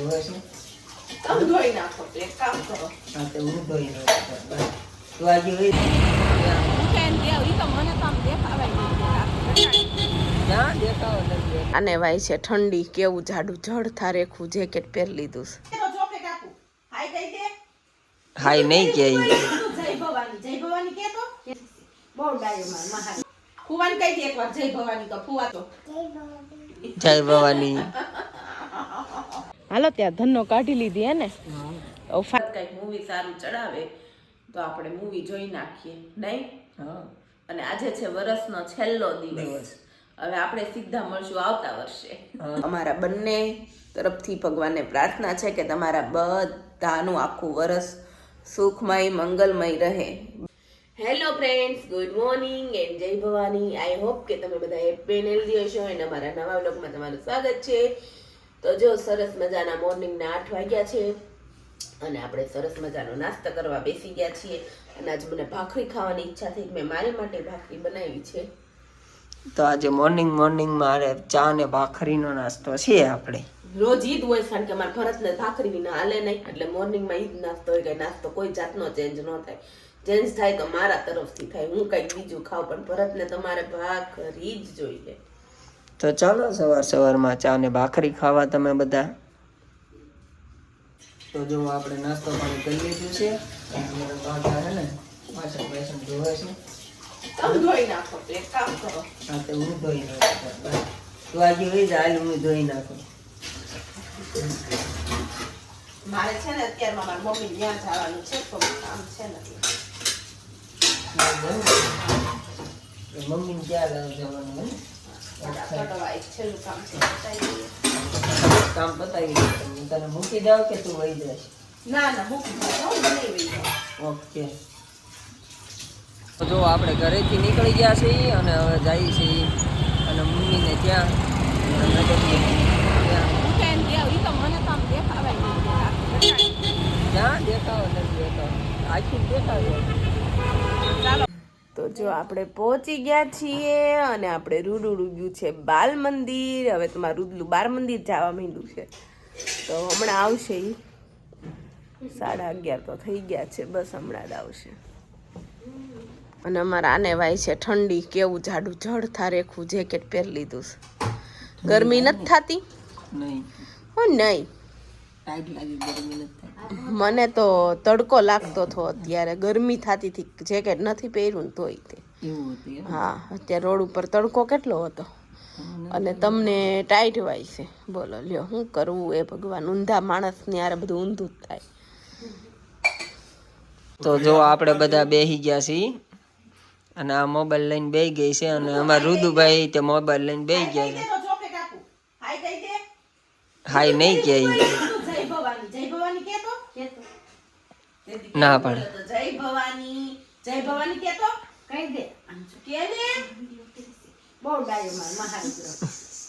ધોવે છે તમે ધોઈ નાખો તો એક કામ કરો હા તો હું ધોઈ નાખું. તું આજે હોય અને ભાઈ આને વાય છે ઠંડી કેવું જાડું જડ થારેખું જેકેટ પહેરી લીધું હાય નહીં કે જય ભવાની જય ભવાની. કે તો બહુ ડાયો માર ફુવાન કહી દે એકવાર જય ભવાની તો ફુવા તો જય ભવાની. હાલો ત્યાં ધનનો કાઢી લીધી હે ને? ફાત કંઈક મૂવી સારું ચડાવે તો આપણે મૂવી જોઈ નાખીએ નહીં? અને આજે છે વરસનો છેલ્લો દિવસ. દિવસ. હવે આપણે સીધા મળશું આવતા વર્ષે. અમારા બંને તરફથી ભગવાનને પ્રાર્થના છે કે તમારા બધાનું આખું વરસ સુખમય મંગલમય રહે. Hello friends good morning and જય ભવાની. આઈ હોપ કે તમે બધા હેપી એન્ડ હેલ્ધી હશો એન્ડ અમારા નવા વ્લોગમાં તમારું સ્વાગત છે. તો જો સરસ મજાના મોર્નિંગના આઠ વાગ્યા છે અને આપણે સરસ મજાનો નાસ્તો કરવા બેસી ગયા છીએ. અને આજ મને ભાખરી ખાવાની ઈચ્છા થઈ મેં મારી માટે ભાખરી બનાવી છે. તો આજે મોર્નિંગ મોર્નિંગ મારે ચા ને ભાખરીનો નાસ્તો છે આપણે. રોજ ઈદ હોય કારણ કે મારા ભરતને ભાખરી વિના હાલે નહીં. એટલે મોર્નિંગમાં ઈદ નાસ્તો હોય કે નાસ્તો કોઈ જાતનો ચેન્જ ન થાય. ચેન્જ થાય તો મારા તરફથી થાય હું કંઈક બીજું ખાઉં પણ ભરતને તમારે ભાખરી જ જોઈએ. તો ચાલો સવાર સવારમાં ચા ને ભાખરી ખાવા તમે બધા. તો જો આપણે નાસ્તો પાણી કરી લીધું છે. અમારા ને વાસણ વાસણ ધોવે છે. તમે ધોઈ નાખો એક કામ કરો. હા તો હું ધોઈ નાખું. તું આજે હોય જાય હાલ હું ધોઈ નાખું. મારે છે ને અત્યારમાં મારા મમ્મી ત્યાં જવાનું છે તો કામ છે નથી મમ્મીને ક્યાં જવાનું? કામ બતાવી પતાવી દઈએ. કામ પતાવી દે હું તને મૂકી દઉં કે તું વહી જઈશ ના ના મૂકી દો હું બનાવી વઈ જાઉં. ઓકે જો આપણે ઘરેથી નીકળી ગયા છીએ અને હવે જઈએ છીએ અને મમ્મીને ત્યાં ક્યાં દેખાવો નથી દેખાવો આખી દેખાવ જો આપણે પહોંચી ગયા છીએ અને આપણે રૂડું ડૂબ્યું છે બાલ મંદિર. હવે તમારું રૂદલું બાર મંદિર જવા માંડ્યું છે. તો હમણાં આવશે ઈ. સાડા અગિયાર તો થઈ ગયા છે બસ હમણાં જ આવશે. અને અમારા આને વાય છે ઠંડી કેવું જાડું જડ થારેખું જેકેટ પહેરી લીધું છે. ગરમી નથી થતી? નહીં. હો નહીં. ટાઈટ લાગી ગરમી નથી મને તો તડકો લાગતો હતો અત્યારે. ગરમી થતી હતી જેકેટ નથી પહેર્યું ને તોય તે? હા અત્યારે રોડ ઉપર તડકો કેટલો હતો. અને તમને ટાઈટ વાય છે બોલો લ્યો શું કરવું એ ભગવાન? ઊંધા માણસની આરે બધું ઊંધું જ થાય. તો જો આપણે બધા બેસી ગયા છીએ અને આ મોબાઈલ લઈને બેસી ગઈ છે અને અમારા રુદુભાઈ તે મોબાઈલ લઈને બેસી ગયા છે. હાય નહીં કે. ના પણ જય ભવાની. જય ભવાની કે તો? કહી દે. કે દે? બહુ ડાયો માર મહારુદ્ર.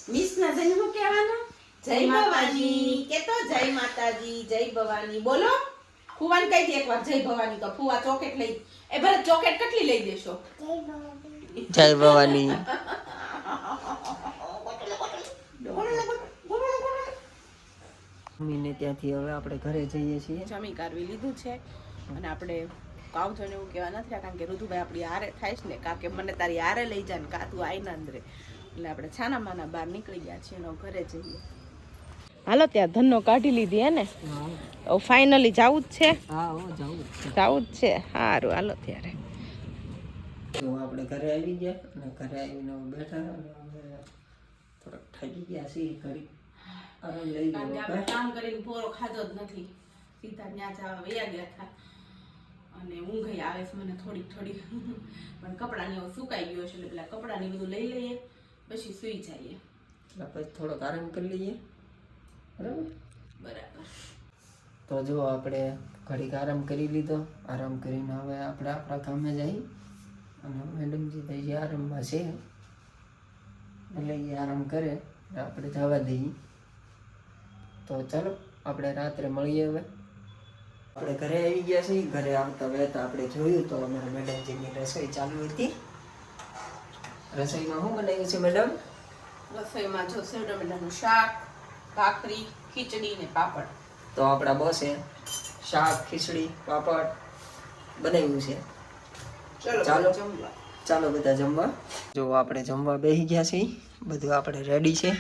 મિસ ના જઈને હું કહેવાનું જય ભવાની. કે તો જય માતાજી જય ભવાની. બોલો. ફુવાન કહી દે એકવાર જય ભવાની તો. ફુવા ચોકેટ લઈ. એ ભલે ચોકેટ કેટલી લઈ દેશો? જય ભવાની. મમ્મીને ત્યાંથી હવે આપણે ઘરે જઈએ છીએ. જમી કારવી લીધું છે અને આપણે કાવજણ એવું કહેવા નથી કારણ કે ઋતુભાઈ આપણી હારે થાય છે ને કારણ કે મને તારી હારે લઈ જાય ને કાં તું આઈના અંદર. એટલે આપણે છાના માના બહાર નીકળી ગયા છીએ એનો ઘરે જઈએ. હાલો ત્યાં ધનનો કાઢી લીધી હે ને? ફાઇનલી જવું જ છે. હા જવું જ છે. જવું જ છે. સારું હાલો ત્યારે. તો આપણે ઘરે આવી ગયા અને ઘરે આવીને બેઠા. થોડાક થાકી ગયા છીએ ઘડી કારણ કે આપણે કામ કરીને પૂરો ખાધો જ નથી. સીધા ત્યાં જવા વયા ગયા હતા. અને ઊંઘ આવે છે મને થોડીક થોડીક. પણ કપડાની હવે સુકાઈ ગયો છે એટલે પેલા કપડાની બધું લઈ લઈએ પછી સૂઈ જઈએ. પછી થોડોક આરામ કરી લઈએ. બરાબર? બરાબર. તો જો આપણે ઘડીક આરામ કરી લીધો. આરામ કરીને હવે આપણે આપણા કામે જઈ અને મેડમજી ભાઈ આરામમાં છે. એટલે એ આરામ કરે આપણે જવા દઈએ. તો ચાલો આપણે રાત્રે મળીએ હવે. આપણે ઘરે આવી ગયા છીએ ઘરે આવતા વહેતા આપણે જોયું તો અમારા મેડમજીની રસોઈ ચાલુ હતી. રસોઈમાં શું બનાવ્યું છે મેડમ? રસોઈમાં જો સેવ ટમેટાનું શાક ભાખરી ખીચડી ને પાપડ. તો આપણા બોસે શાક ખીચડી પાપડ બનાવ્યું છે. ચલો ચાલો. જમવા. ચાલો બધા જમવા. જો આપણે જમવા બેસી ગયા છીએ બધું આપણે રેડી છે.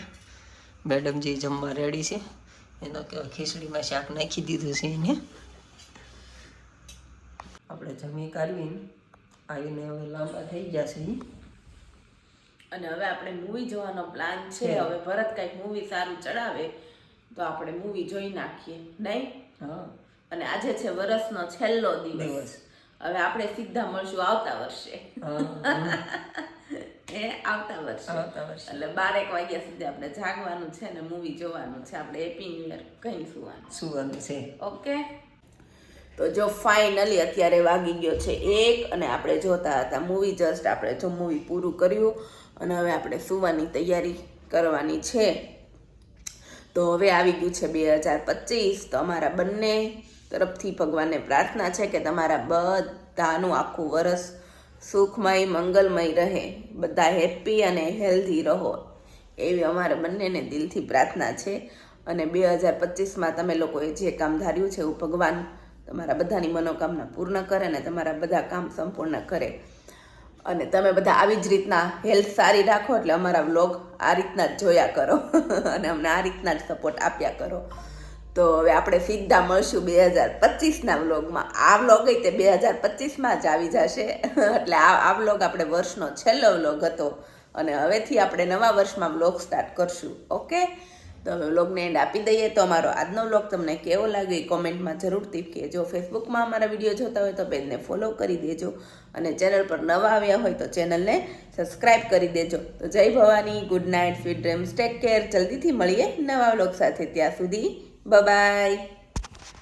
મેડમજી જમવા રેડી છે. એનો ખીચડીમાં શાક નાખી દીધું છે એને. આપણે જમી કાઢવીને આવીને હવે લાંબા થઈ ગયા છે. અને હવે આપણે મૂવી જોવાનો પ્લાન છે. હવે ભરત કંઈક મૂવી સારું ચડાવે તો આપણે મૂવી જોઈ નાખીએ. નહીં? અને આજે છે વરસનો છેલ્લો દિવસ. હવે આપણે સીધા મળશું આવતા વર્ષે. એ આવતા વર્ષે. આવતા વર્ષે. એટલે બારેક વાગ્યા સુધી આપણે જાગવાનું છે ને મૂવી જોવાનું છે. આપણે હેપી ન્યુ યર કઈ સુવાનું. સુવાનું છે. ઓકે તો જો ફાઇનલી અત્યારે વાગી ગયો છે એક અને આપણે જોતા હતા મૂવી જસ્ટ આપણે જો મૂવી પૂરું કર્યું અને હવે આપણે સુવાની તૈયારી કરવાની છે. તો હવે આવી ગયું છે બે હજાર પચીસ. તો અમારા બંને તરફથી ભગવાનને પ્રાર્થના છે કે તમારા બધાનું આખું વરસ સુખમય, મંગલમય રહે. બધા હેપી અને હેલ્ધી રહો. એવી અમારે બંનેને દિલથી પ્રાર્થના છે. અને બે હજાર પચીસમાં તમે લોકોએ જે કામ ધાર્યું છે એવું ભગવાન તમારા બધાની મનોકામના પૂર્ણ કરે અને તમારા બધા કામ સંપૂર્ણ કરે. અને તમે બધા આવી જ રીતના હેલ્થ સારી રાખો એટલે અમારા વ્લોગ આ રીતના જ જોયા કરો. અને અમને આ રીતના જ સપોર્ટ આપ્યા કરો. તો હવે આપણે સીધા મળશું બે હજાર પચીસના વ્લોગમાં. આ વ્લોગ તે બે હજાર પચીસમાં જ આવી જશે. એટલે આ આ વ્લોગ આપણે વર્ષનો છેલ્લો વ્લોગ હતો. અને હવેથી આપણે નવા વર્ષમાં વ્લોગ સ્ટાર્ટ કરશું. ઓકે? તો હવે વ્લોગને એન્ડ આપી દઈએ. તો અમારો આજનો વ્લોગ તમને કેવો લાગ્યો એ કોમેન્ટમાં જરૂરથી કહેજો. ફેસબુકમાં અમારા વીડિયો જોતા હોય તો પેજને ફોલો કરી દેજો. અને ચેનલ પર નવા આવ્યા હોય તો ચેનલને સબસ્ક્રાઇબ કરી દેજો. તો જય Bhavani. Good night sweet dreams take care જલ્દીથી મળીએ નવા વ્લોગ સાથે. ત્યાં સુધી Bye bye.